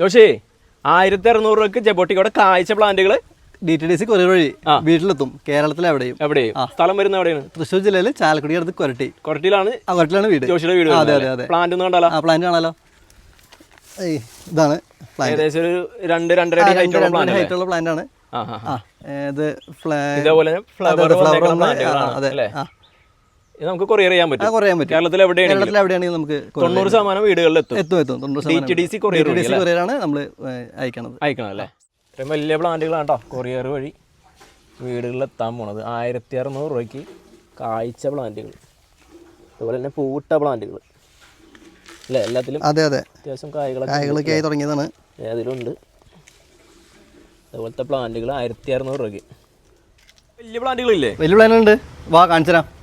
ജോഷി ആയിരത്തി അറുന്നൂറ് രൂപക്ക് ജബോട്ടിക്കോടെ കാഴ്ച പ്ലാന്റുകൾ D T D C courier വഴി വീട്ടിലെത്തും. കേരളത്തിൽ എവിടെയും. എവിടെയും. സ്ഥലം വരുന്ന എവിടെയാണ്? തൃശ്ശൂർ ജില്ലയിൽ ചാലക്കുടി അടുത്ത് കൊരട്ടി. കൊരട്ടിയിലാണ് കൊരട്ടിലാണ് വീട്. ജോഷിയുടെ വീട് അതെ അതെ അതെ. പ്ലാന്റ് ഒന്നും കണ്ടാലോ? ആ പ്ലാന്റ് കാണാലോ. ഇതാണ് ഏകദേശം ഒരു രണ്ട് രണ്ടര അടി ഹൈറ്റ് ഉള്ള പ്ലാന്റ് ആണ്. ഇത് ഇതേപോലെ ഫ്ലവർ അതെ, നമുക്ക് കൊറിയർ ചെയ്യാൻ പറ്റും. ചെയ്യാൻ പറ്റും. കേരളത്തിൽ എവിടെയാണെങ്കിലും കേരളത്തിൽ എവിടെയാണെങ്കിൽ നമുക്ക് കൊറിയർ തൊണ്ണൂറ് ശതമാനം വീടുകളിൽ എത്തും. എത്തും എത്തും. തൊണ്ണൂറ് ടി കൊറിയർ ഡി സി കൊറിയറാണ് നമ്മൾ അയക്കണത്. അയക്കണം അല്ലേ? ഇത്രയും വലിയ പ്ലാന്റുകളാണ്? കേട്ടോ കൊറിയർ വഴി വീടുകളിൽ എത്താൻ പോണത്. ആയിരത്തി അറുന്നൂറ് രൂപയ്ക്ക് കായ്ച്ച പ്ലാന്റുകൾ. അതുപോലെ തന്നെ പൂട്ട പ്ലാന്റുകൾ. അല്ലേ? എല്ലാത്തിലും അതെ അതെ. അത്യാവശ്യം കായകളൊക്കെ കായകളൊക്കെ ആയി തുടങ്ങിയതാണ്. ഏതിലുണ്ട് അതുപോലത്തെ പ്ലാന്റുകൾ ആയിരത്തി അറുന്നൂറ് രൂപയ്ക്ക്. വലിയ പ്ലാന്റുകളില്ലേ? വലിയ പ്ലാന്റുണ്ട് വാ കാണിച്ചു തരാം ഇതാണല്ലേ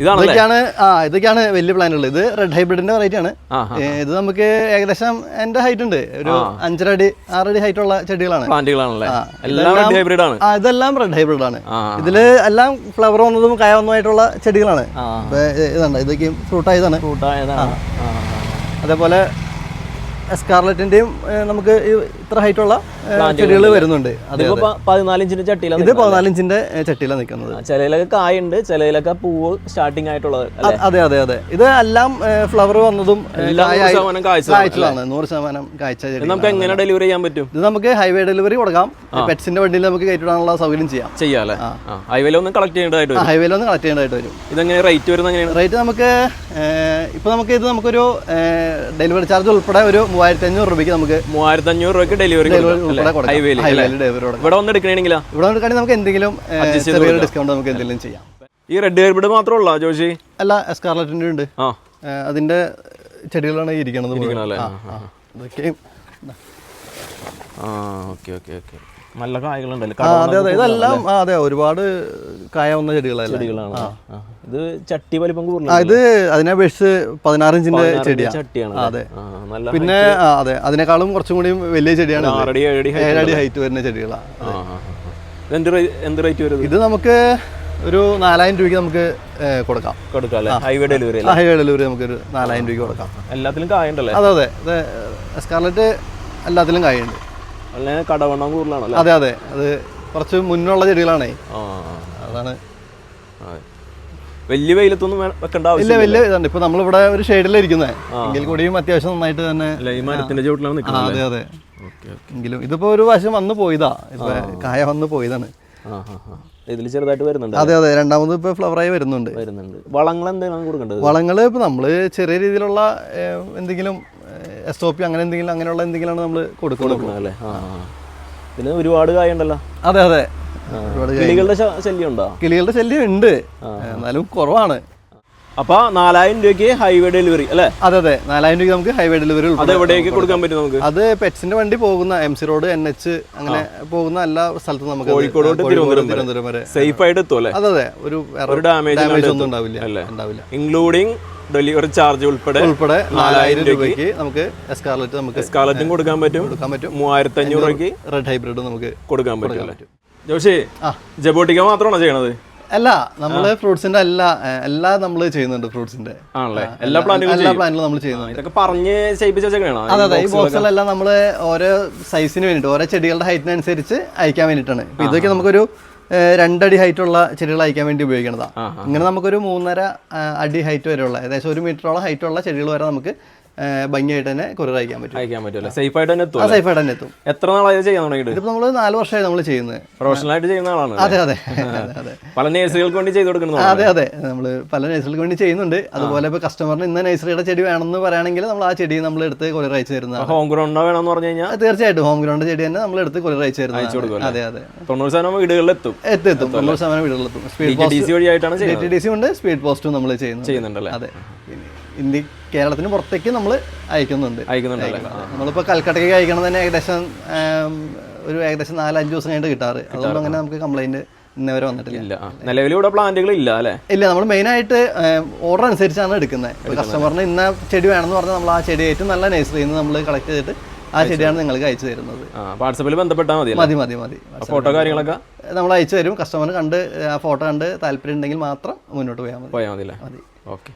ഇതൊക്കെയാണ് ആ ഇതൊക്കെയാണ് വലിയ പ്ലാൻ ഉള്ളത്. ഇത് റെഡ് ഹൈബ്രിഡിന്റെ വെറൈറ്റി ആണ്. ഇത് നമുക്ക് ഏകദേശം എന്റെ ഹൈറ്റ് ഉണ്ട്. ഒരു അഞ്ചര അടി ആറടി ഹൈറ്റ് ഉള്ള ചെടികളാണ്. ഇതെല്ലാം റെഡ് ഹൈബ്രിഡ് ആണ്. ഇതിൽ എല്ലാം ഫ്ലവർ വന്നതും കായ വന്നതുമായിട്ടുള്ള ചെടികളാണ്. ഇതാണ് ഇതുണ്ട്. ഇതൊക്കെ ഫ്രൂട്ട് ആയതാണ്. ഫ്രൂട്ടായതാണ് ആയതാണ്. അതേപോലെ സ്കാർലറ്റിന്റെയും നമുക്ക് ഇത്ര ഹൈറ്റ് ഉള്ള ചെടികൾ വരുന്നുണ്ട്. ഇത് പതിനാലിഞ്ചിന്റെ ചട്ടിയിലാണ് ഇത് പതിനാലിഞ്ചിന്റെ ചട്ടിയിലാണ് നിൽക്കുന്നത്. ചിലയിലൊക്കെ കായുണ്ട് ചിലയിലൊക്കെ പൂവ് സ്റ്റാർട്ടിങ് ആയിട്ടുള്ളത് അതെ അതെ അതെ. ഇത് എല്ലാം ഫ്ലവർ വന്നതും എല്ലാം നൂറ് ശതമാനം കാഴ്ച നമുക്ക് എങ്ങനെ ഡെലിവറി ചെയ്യാൻ പറ്റും? ഇത് നമുക്ക് ഹൈവേ ഡെലിവറി കൊടുക്കാം. പെറ്റ്സിന്റെ വണ്ടിയിൽ നമുക്ക് കയറ്റിടാനുള്ള സൗകര്യം ചെയ്യാം. ചെയ്യാം അല്ലേ? ആ. ഹൈവേല ഒന്ന് കളക്ട് ചെയ്യേണ്ടതായിട്ട് വരും. ഹൈവേയിൽ ഒന്ന് കളക്ട് ചെയ്യേണ്ടതായിട്ട് വരും. ഇതെങ്ങനെ റേറ്റ് വരുന്നത് എങ്ങനെയാണ്? റേറ്റ് നമുക്ക് ഇപ്പൊ നമുക്ക് ഇത് നമുക്കൊരു ഡെലിവറി ചാർജ് ഉൾപ്പെടെ ഒരു മൂവായിരത്തി അഞ്ഞൂറ് രൂപയ്ക്ക് നമുക്ക് മൂവായിരത്തി അഞ്ഞൂറ് രൂപയ്ക്ക് ഡെലിവറി ഹൈവേയിൽ ഇവിടെ വന്ന് എടുക്കണെങ്കിലാ? ഇവിടെ വന്നിട്ടാണെങ്കിൽ നമുക്ക് എന്തെങ്കിലും ഡിസ്കൗണ്ട് നമുക്ക് എന്തെങ്കിലും ചെയ്യാം. ഈ റെഡ് ഹൈബ്രിഡ് മാത്രമല്ല ജോഷി? അല്ല സ്കാർലറ്റിന്റെ ഉണ്ട്. അതിന്റെ ചെടികളാണ് ഇരിക്കണത്. ഇതൊക്കെയും ആ ഓക്കെ ഓക്കെ ഓക്കെ. നല്ല കായകളുണ്ടല്ലോ? അതെ അതെ. ഇതെല്ലാം അതെ ഒരുപാട് കായ വന്ന ചെടികളല്ലേ? ചെടികളാണ്. ഇത് ചട്ടി വലിപ്പം കൂടുതൽ ഇത് അതിനെ അപേക്ഷിച്ച് പതിനാറിഞ്ചിന്റെ ചെടിയാണ് ചട്ടിയാണ് അതെ. നല്ല പിന്നെ അതെ. അതിനേക്കാളും കുറച്ചും കൂടി വലിയ ചെടിയാണ് ഏഴടി ഹൈറ്റ് വരുന്ന ചെടികളാണ് എന്ത് റേറ്റ് വരും ഇത്? നമുക്ക് ഒരു നാലായിരം രൂപയ്ക്ക് നമുക്ക് കൊടുക്കാം. കൊടുക്കാം അല്ലേ? ഹൈവേ ഡെലിവറി അല്ലേ? ഹൈവേ ഡെലിവറി നമുക്ക് ഒരു നാലായിരം രൂപയ്ക്ക് കൊടുക്കാം. എല്ലാത്തിലും കായുണ്ടല്ലേ? അതെ അതെ. സ്കാർലറ്റ് എല്ലാത്തിലും കായുണ്ട്. കടവണ്ണം കൂടുതലാണല്ലേ അതെ അതെ. അത് കുറച്ച് മുന്നുള്ള ചെടികളാണേ. അതാണ്. വലിയ വെയിലത്തൊന്നും വെക്കേണ്ട ഇല്ല ആവശ്യം വലിയ ഇതാണ് ഇപ്പൊ നമ്മളിവിടെ ഒരു ഷെയ്ഡിലിരിക്കുന്നത് എങ്കിൽ കൂടിയും അത്യാവശ്യം നന്നായിട്ട് തന്നെ ഈ മരത്തിന്റെ ചുവട്ടിലാണ് നിൽക്കുന്നത് അതെ അതെ. എങ്കിലും ഇതിപ്പോ ഒരു വശം വന്ന് പോയതാ. ഇപ്പൊ കായ വന്ന് പോയതാണ്. ഇതിൽ ചെറുതായിട്ട് വരുന്നുണ്ട് അതെ അതെ. രണ്ടാമത് ഇപ്പൊ ഫ്ലവറായി വരുന്നുണ്ട്. വരുന്നുണ്ട്. വളങ്ങൾ എന്തെങ്കിലും കൊടുക്കേണ്ടത്? വളങ്ങൾ ഇപ്പൊ നമ്മൾ ചെറിയ രീതിയിലുള്ള എന്തെങ്കിലും എസ് ഒ പി അങ്ങനെ എന്തെങ്കിലും അങ്ങനെയുള്ള എന്തെങ്കിലുമാണ് നമ്മൾ കൊടുക്കുന്നത്. അല്ലേ? പിന്നെ ഒരുപാട് കായുണ്ടല്ലോ അതെ അതെ. കിളികളുടെ ശല്യം ഉണ്ടോ കിളികളുടെ ശല്യം ഉണ്ട്. എന്നാലും കുറവാണ്. അപ്പൊ നാലായിരം രൂപയ്ക്ക് ഹൈവേ ഡെലിവറി അല്ലേ? അതെ അതെ. നാലായിരം രൂപ നമുക്ക് ഹൈവേ ഡെലിവറി അത് എവിടേക്ക് കൊടുക്കാൻ പറ്റും നമുക്ക്? അത് പെറ്റ്സിന്റെ വണ്ടി പോകുന്ന M C road N H അങ്ങനെ പോകുന്ന എല്ലാ സ്ഥലത്തും നമുക്ക് കോഴിക്കോട് തിരുവനന്തപുരം വരെ. സേഫ് ആയിട്ട് എത്തും അല്ലേ? അതെ അതെ. ഒരു ഡാമേജ് ഡാമേജ് ഒന്നും ഉണ്ടാവില്ല. അല്ലേ? ഉണ്ടാവില്ല. ഇൻക്ലൂഡിങ് ഡെലിവറി ചാർജ് ഉൾപ്പെടെ ഉൾപ്പെടെ നാലായിരം രൂപയ്ക്ക് നമുക്ക് എസ്കാർലറ്റ് നമുക്ക് എസ്കാർലറ്റും കൊടുക്കാൻ പറ്റും. കൊടുക്കാൻ പറ്റും. മൂവായിരത്തി അഞ്ഞൂറ് രൂപയ്ക്ക് റെഡ് ഹൈബ്രിഡ് നമുക്ക് കൊടുക്കാൻ പറ്റും ജോഷി. ജബോട്ടിക്ക മാത്രമാണോ ചെയ്യണത്? അല്ല നമ്മൾ ഫ്രൂട്ട്സിന്റെ എല്ലാ എല്ലാ നമ്മൾ ചെയ്യുന്നുണ്ട് ഫ്രൂട്ട്സിന്റെ. എല്ലാ പ്ലാനിലും നമ്മൾ ചെയ്യുന്നുണ്ട്. ഇതൊക്കെ പറഞ്ഞ് അതെ അതെ ഈ ബോക്സിലെല്ലാം നമ്മൾ ഓരോ സൈസിന് വേണ്ടിട്ട് ഓരോ ചെടികളുടെ ഹൈറ്റിനനുസരിച്ച് അയക്കാൻ വേണ്ടിയിട്ടാണ് ഇപ്പൊ ഇതൊക്കെ നമുക്കൊരു രണ്ടടി ഹൈറ്റ് ഉള്ള ചെടികൾ അയക്കാൻ വേണ്ടി ഉപയോഗിക്കുന്നതാണ് ഇങ്ങനെ നമുക്കൊരു മൂന്നര അടി ഹൈറ്റ് വരെയുള്ള ഏകദേശം ഒരു മീറ്ററോളം ഹൈറ്റുള്ള ചെടികൾ വരെ നമുക്ക് ഭംഗിയായിട്ട് തന്നെ കൊറിയർ അയക്കാൻ പറ്റും. അയക്കാൻ പറ്റുമല്ലേ സേഫ് ആയിട്ട് തന്നെ എത്തും ആ സേഫായിട്ട് തന്നെ എത്തും. എത്ര നാളായി ചെയ്യാൻ തുടങ്ങിയിട്ട്? ഇപ്പൊ നമ്മൾ നാല് വർഷമായി നമ്മൾ ചെയ്യുന്നത്. പ്രൊഫഷണൽ ആയിട്ട് ചെയ്യുന്ന ആളാണ് അതെ അതെ പല നേഴ്സുകൾക്ക് വേണ്ടി ചെയ്ത് കൊടുക്കുന്നത് അതെ അതെ. നമ്മൾ പല നേഴ്സുകൾക്ക് വേണ്ടി ചെയ്യുന്നുണ്ട്. അതുപോലെ ഇപ്പോൾ കസ്റ്റമറിന് ഇന്ന നേഴ്സറിയുടെ ചെടി വേണമെന്ന് പറയുകയാണെങ്കിൽ നമ്മൾ ആ ചെടി നമ്മൾ എടുത്ത് കൊറിയർ അയച്ചു തരുന്ന ഹോം ഗ്രൗണ്ട് വേണമെന്ന് പറഞ്ഞു കഴിഞ്ഞാൽ? തീർച്ചയായിട്ടും. ഹോം ഗ്രൗണ്ട് ചെടി തന്നെ നമ്മൾ എടുത്ത് കൊറിയർ അയച്ചു തരുന്നത് അതെ അതെ. തൊണ്ണൂറ് ശതമാനം വീടുകളിൽ എത്തും എത്തും. എത്തും തൊണ്ണൂറ് ശതമാനം വീടുകളിലെത്തും. സ്പീഡ് ഡി സി വഴിയായിട്ടാണ് ഡി ചെയ്യുന്നത് ടി ഡി സി ഉണ്ട് സ്പീഡ് പോസ്റ്റും നമ്മൾ ചെയ്യുന്നത് ചെയ്യുന്നുണ്ടല്ലേ അതെ. ഇന്ത്യ കേരളത്തിന് പുറത്തേക്ക് നമ്മൾ അയക്കുന്നുണ്ട്. അയക്കുന്നുണ്ടല്ലേ നമ്മളിപ്പോൾ കൽക്കട്ടയ്ക്ക് അയക്കണം തന്നെ ഏകദേശം ഒരു ഏകദേശം നാലഞ്ച് ദിവസം കഴിഞ്ഞിട്ട് കിട്ടാറ്. അതുകൊണ്ട് അങ്ങനെ നമുക്ക് കംപ്ലൈന്റ് ഇന്നവരെ വന്നിട്ടില്ല. ഇല്ല. ആ. പ്ലാന്റുകൾ ഇല്ല അല്ലേ? ഇല്ല നമ്മൾ മെയിനായിട്ട് ഓർഡർ അനുസരിച്ചാണ് എടുക്കുന്നത് കസ്റ്റമറിന് ഇന്ന ചെടി വേണമെന്ന് പറഞ്ഞാൽ നമ്മൾ ആ ചെടി ഏറ്റവും നല്ല നഴ്സറിയിൽ നിന്ന് നമ്മൾ കളക്ട് ചെയ്തിട്ട് ആ ചെടിയാണ് നിങ്ങൾക്ക് അയച്ചു തരുന്നത്. വാട്സപ്പിൽ ബന്ധപ്പെട്ടാൽ മതി മതി മതി മതി. ഫോട്ടോ കാര്യങ്ങളൊക്കെ? നമ്മൾ അയച്ചു തരും. കസ്റ്റമർ കണ്ട് ആ ഫോട്ടോ കണ്ട് താല്പര്യം ഉണ്ടെങ്കിൽ മാത്രം മുന്നോട്ട് പോയാൽ മതി. പോയാൽ മതി. ഓക്കെ.